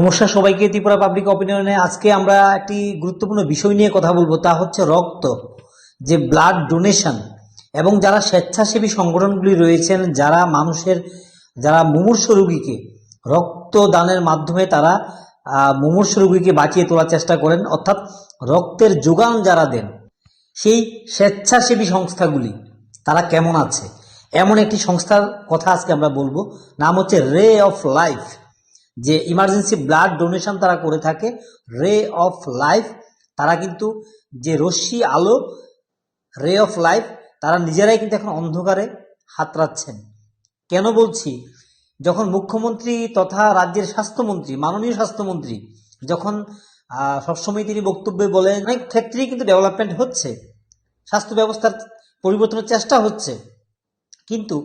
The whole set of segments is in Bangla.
নমস্কার সবাইকে ত্রিপুরা পাবলিক অপিনিয়নে। আজকে আমরা একটি গুরুত্বপূর্ণ বিষয় নিয়ে কথা বলব, তা হচ্ছে রক্ত, যে ব্লাড ডোনেশন এবং যারা স্বেচ্ছাসেবী সংগঠনগুলি রয়েছেন, যারা মানুষের, যারা মুমূর্ষ রোগীকে রক্ত দানের মাধ্যমে তারা মুমূর্ষ রোগীকে বাঁচিয়ে তোলার চেষ্টা করেন, অর্থাৎ রক্তের যোগান যারা দেন, সেই স্বেচ্ছাসেবী সংস্থাগুলি, তারা কেমন আছে? এমন একটি সংস্থার কথা আজকে আমরা বলব, নাম হচ্ছে রে অফ লাইফ যে ইমার্জেন্সি ব্লাড ডোনেশন তারা করে থাকে রে অফ লাইফ তারা কিন্তু যে রশ্মি আলো রে অফ লাইফ তারা নিজেরাই কিন্তু এখন অন্ধকারে হাতড়াচ্ছেন। কেন বলছি? যখন মুখ্যমন্ত্রী তথা রাজ্যের স্বাস্থ্যমন্ত্রী, মাননীয় স্বাস্থ্যমন্ত্রী যখন সবসময় তিনি বক্তব্যে বলেন, অনেক ক্ষেত্রেই কিন্তু ডেভেলপমেন্ট হচ্ছে, স্বাস্থ্য ব্যবস্থার পরিবর্তনের চেষ্টা হচ্ছে, কিন্তু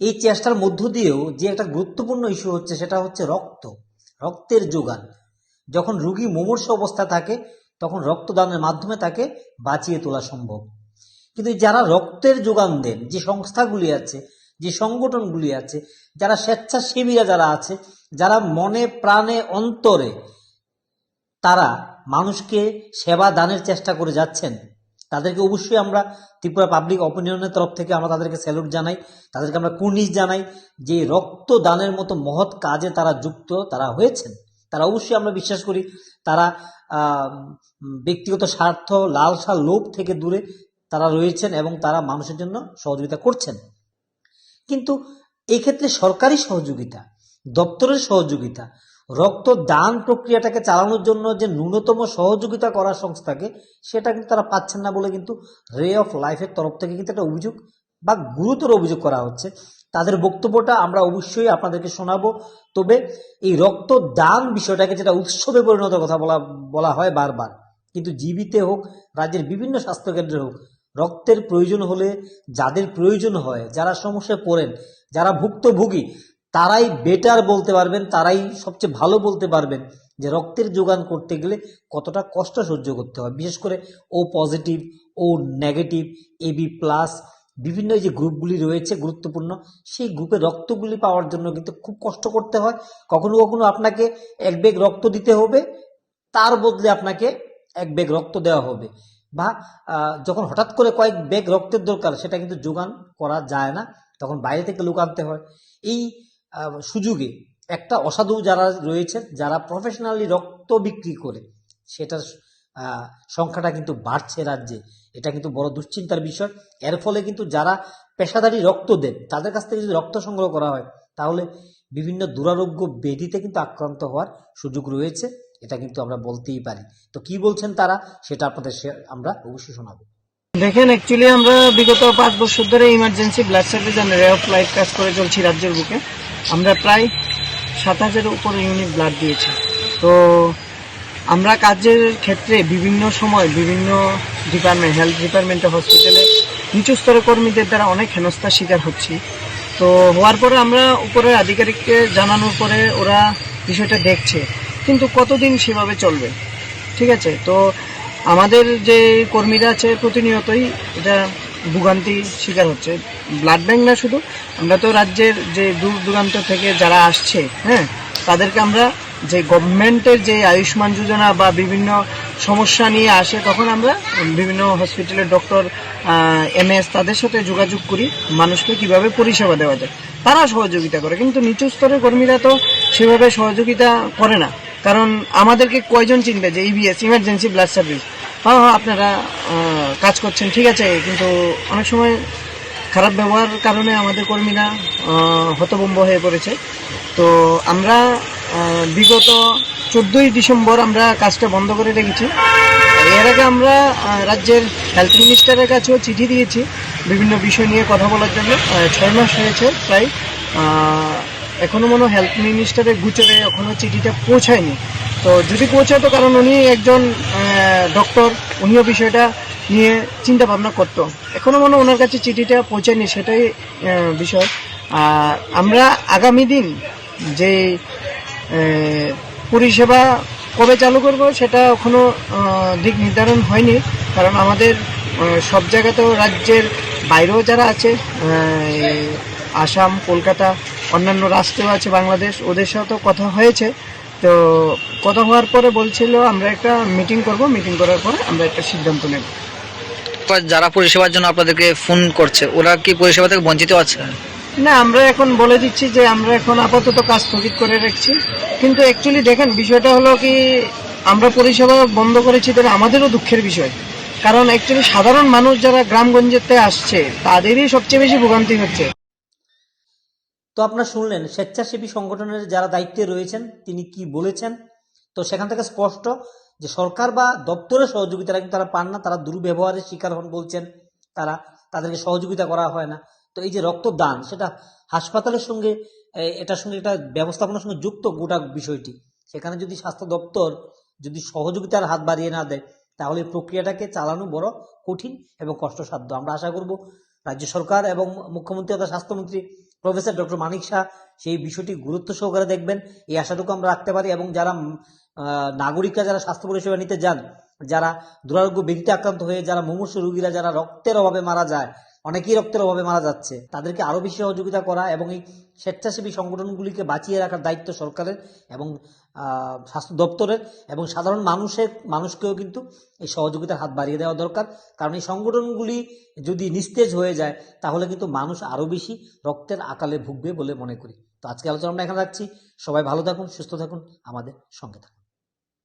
এই চেষ্টার মধ্য দিয়েও যে একটা গুরুত্বপূর্ণ ইস্যু হচ্ছে সেটা হচ্ছে রক্ত, রক্তের যোগান। যখন রুগী মুমূর্ষ অবস্থা থাকে, তখন রক্তদানের মাধ্যমে তাকে বাঁচিয়ে তোলা সম্ভব। কিন্তু যারা রক্তের যোগান দেন, যে সংস্থাগুলি আছে, যে সংগঠনগুলি আছে, যারা স্বেচ্ছাসেবীরা যারা আছে, যারা মনে প্রাণে অন্তরে তারা মানুষকে সেবা দানের চেষ্টা করে যাচ্ছেন তাদেরকে অবশ্যই আমরা ত্রিপুরা পাবলিক অপিনিয়নের তরফ থেকে আমরা তাদেরকে স্যালুট জানাই, তাদেরকে আমরা কুর্নিশ জানাই যে রক্ত দানের মতো মহৎ কাজে তারা যুক্ত, তারা হয়েছেন। তারা অবশ্যই আমরা বিশ্বাস করি, তারা ব্যক্তিগত স্বার্থ, লালসা লোভ থেকে দূরে তারা রয়েছেন এবং তারা মানুষের জন্য সহযোগিতা করছেন। কিন্তু এক্ষেত্রে সরকারি সহযোগিতা, দপ্তরের সহযোগিতা রক্ত দান প্রক্রিয়াটাকে চালানোর জন্য যে ন্যূনতম সহযোগিতা করার সংস্থাকে, সেটা কিন্তু তারা পাচ্ছেন না বলে কিন্তু রে অফ লাইফের তরফ থেকে কিন্তু একটা অভিযোগ বা গুরুতর অভিযোগ করা হচ্ছে। তাদের বক্তব্যটা আমরা অবশ্যই আপনাদেরকে শোনাবো। তবে এই রক্ত দান বিষয়টাকে যেটা উৎসবে পরিণত কথা বলা বলা হয় বারবার, কিন্তু জীবিতে হোক, রাজ্যের বিভিন্ন স্বাস্থ্যকেন্দ্রে হোক, রক্তের প্রয়োজন হলে যাদের প্রয়োজন হয়, যারা সমস্যায় পড়েন, যারা ভুক্তভোগী তারাই বেটার বলতে পারবেন, তারাই সবচেয়ে ভালো বলতে পারবেন যে রক্তের যোগান করতে গেলে কতটা কষ্ট সহ্য করতে হয়। বিশেষ করে O positive O negative AB plus বিভিন্ন যে গ্রুপগুলি রয়েছে গুরুত্বপূর্ণ, সেই গ্রুপে রক্তগুলি পাওয়ার জন্য কিন্তু খুব কষ্ট করতে হয়। কখনো কখনো আপনাকে এক বেগ রক্ত দিতে হবে, তার বদলে আপনাকে এক বেগ রক্ত দেওয়া হবে। বা যখন হঠাৎ করে কয়েক বেগ রক্তের দরকার, সেটা কিন্তু যোগান করা যায় না, তখন বাইরে থেকে লোক আনতে হয়। এই সুযোগে একটা অসাধু যারা রয়েছে যারা প্রফেশনালি রক্ত বিক্রি করে, সেটার সংখ্যাটা কিন্তু বাড়ছে রাজ্যে। এটা কিন্তু বড় দুশ্চিন্তার বিষয়। এর ফলে কিন্তু যারা পেশাদারি রক্ত দেন, তাদের কাছ থেকে যদি রক্ত সংগ্রহ করা হয়, তাহলে বিভিন্ন দুরারোগ্য ব্যাধিতে কিন্তু আক্রান্ত হওয়ার সুযোগ রয়েছে। এটা কিন্তু আমরা বলতেই পারি। তো কি বলছেন তারা, সেটা আপনাদের আমরা অবশ্যই শোনাবো। দেখেন অ্যাকচুয়ালি আমরা বিগত পাঁচ বছর ধরে emergency blood service and Ray of Life কাজ করে চলছি রাজ্যের বুকে। আমরা প্রায় সাত হাজারের উপর ইউনিট ব্লাড দিয়েছি। তো আমরা কাজের ক্ষেত্রে বিভিন্ন সময় বিভিন্ন ডিপার্টমেন্ট হেলথ ডিপার্টমেন্টে হসপিটালে নিচু স্তরের কর্মীদের দ্বারা অনেক হেনস্থার শিকার হচ্ছি। তো হওয়ার পরে আমরা উপরের আধিকারিককে জানানোর পরে ওরা বিষয়টা দেখছে। কিন্তু কতদিন সেভাবে চলবে? ঠিক আছে? তো আমাদের যে কর্মীরা আছে প্রতিনিয়তই এটা ভোগান্তি শিকার হচ্ছে। ব্লাড ব্যাংক না শুধু, আমরা তো রাজ্যের যে দূর দূরান্ত থেকে যারা আসছে হ্যাঁ তাদেরকে আমরা যে গভর্নমেন্টের যে আয়ুষ্মান যোজনা বা বিভিন্ন সমস্যা নিয়ে আসে, তখন আমরা বিভিন্ন হসপিটালের ডক্টর এমএস তাদের সাথে যোগাযোগ করি, মানুষকে কীভাবে পরিষেবা দেওয়া যায়। তারা সহযোগিতা করে, কিন্তু নিচু স্তরের কর্মীরা তো সেভাবে সহযোগিতা করে না। কারণ আমাদেরকে কয়জন চিনবে যে ইবিএস ইমার্জেন্সি ব্লাড সার্ভিস হ্যাঁ হ্যাঁ আপনারা কাজ করছেন ঠিক আছে কিন্তু অনেক সময় খারাপ ব্যবহার কারণে আমাদের কর্মীরা হতভম্ব হয়ে পড়েছে। তো আমরা বিগত চোদ্দোই ডিসেম্বর আমরা কাজটা বন্ধ করে রেখেছি। এর আগে আমরা রাজ্যের হেলথ মিনিস্টারের কাছেও চিঠি দিয়েছি বিভিন্ন বিষয় নিয়ে কথা বলার জন্য ছয় মাস হয়েছে প্রায়। আহ, এখনও মনে হেলথ মিনিস্টারের গুচরে এখনও চিঠিটা পৌঁছায়নি। তো যদি পৌঁছাতো কারণ উনি একজন ডক্টর উনিও বিষয়টা নিয়ে চিন্তা ভাবনা করতো। এখনও মনে ওনার কাছে চিঠিটা পৌঁছায়নি, সেটাই বিষয়। আর আমরা আগামী দিন যে পরিষেবা কবে চালু করব সেটা এখনও দিক নির্ধারণ হয়নি। কারণ আমাদের সব জায়গাতেও রাজ্যের বাইরেও যারা আছে আসাম, কলকাতা, অন্যান্য রাষ্ট্রেও আছে, বাংলাদেশ, ওদের সাথেও কথা হয়েছে। তো কথা হওয়ার পরে বলছিল আমরা একটা মিটিং করব মিটিং করার পরে আমরা একটা সিদ্ধান্ত নেব। যারা পরিষেবার জন্য আপনাদেরকে ফোন করছে ওরা কি পরিষেবা থেকে বঞ্চিত আছে? না আমরা এখন বলে দিচ্ছি যে আমরা এখন আপাতত কাজ স্থগিত করে রাখছি। কিন্তু অ্যাকচুয়ালি দেখেন বিষয়টা হলো কি আমরা পরিষেবা বন্ধ করেছি তাহলে আমাদেরও দুঃখের বিষয়। কারণ অ্যাকচুয়ালি সাধারণ মানুষ যারা গ্রামগঞ্জেতে আসছে তাদেরই সবচেয়ে বেশি ভোগান্তি হচ্ছে। তো আপনারা শুনলেন স্বেচ্ছাসেবী সংগঠনের যারা দায়িত্বে রয়েছেন তিনি কি বলেছেন? তো সেখান থেকে স্পষ্ট যে সরকার বা দপ্তরের সহযোগিতা কিন্তু তারা পান না, তারা দুর্ব্যবহারের শিকার হন বলছেন তারা, তাদেরকে সহযোগিতা করা হয় না। তো এই যে রক্তদান, সেটা হাসপাতালের সঙ্গে এটার সঙ্গে এটা ব্যবস্থাপনার সঙ্গে যুক্ত গোটা বিষয়টি। সেখানে যদি স্বাস্থ্য দপ্তর যদি সহযোগিতার হাত বাড়িয়ে না দেয়, তাহলে প্রক্রিয়াটাকে চালানো বড় কঠিন এবং কষ্টসাধ্য। আমরা আশা করব রাজ্য সরকার এবং মুখ্যমন্ত্রী তথা স্বাস্থ্যমন্ত্রী প্রফেসর ডক্টর মানিক শাহ, সেই বিষয়টি গুরুত্ব সহকারে দেখবেন। এই আশাটুকু আমরা রাখতে পারি এবং যারা নাগরিকরা যারা স্বাস্থ্য পরিষেবা নিতে যান, যারা দুরারোগ্য ব্যাধিতে আক্রান্ত হয়ে, যারা মুমূর্ষু রোগীরা, যারা রক্তের অভাবে মারা যায় অনেকেই রক্তের অভাবে মারা যাচ্ছে। তাদেরকে আরও বেশি সহযোগিতা করা এবং এই স্বেচ্ছাসেবী সংগঠনগুলিকে বাঁচিয়ে রাখার দায়িত্ব সরকারের এবং স্বাস্থ্য দপ্তরের এবং সাধারণ মানুষের, মানুষকেও কিন্তু এই সহযোগিতার হাত বাড়িয়ে দেওয়া দরকার। কারণ এই সংগঠনগুলি যদি নিস্তেজ হয়ে যায়, তাহলে কিন্তু মানুষ আরও বেশি রক্তের আকালে ভুগবে বলে মনে করি। তো আজকে আলোচনা আমরা এখানে রাখছি। সবাই ভালো থাকুন, সুস্থ থাকুন, আমাদের সঙ্গে থাকুন।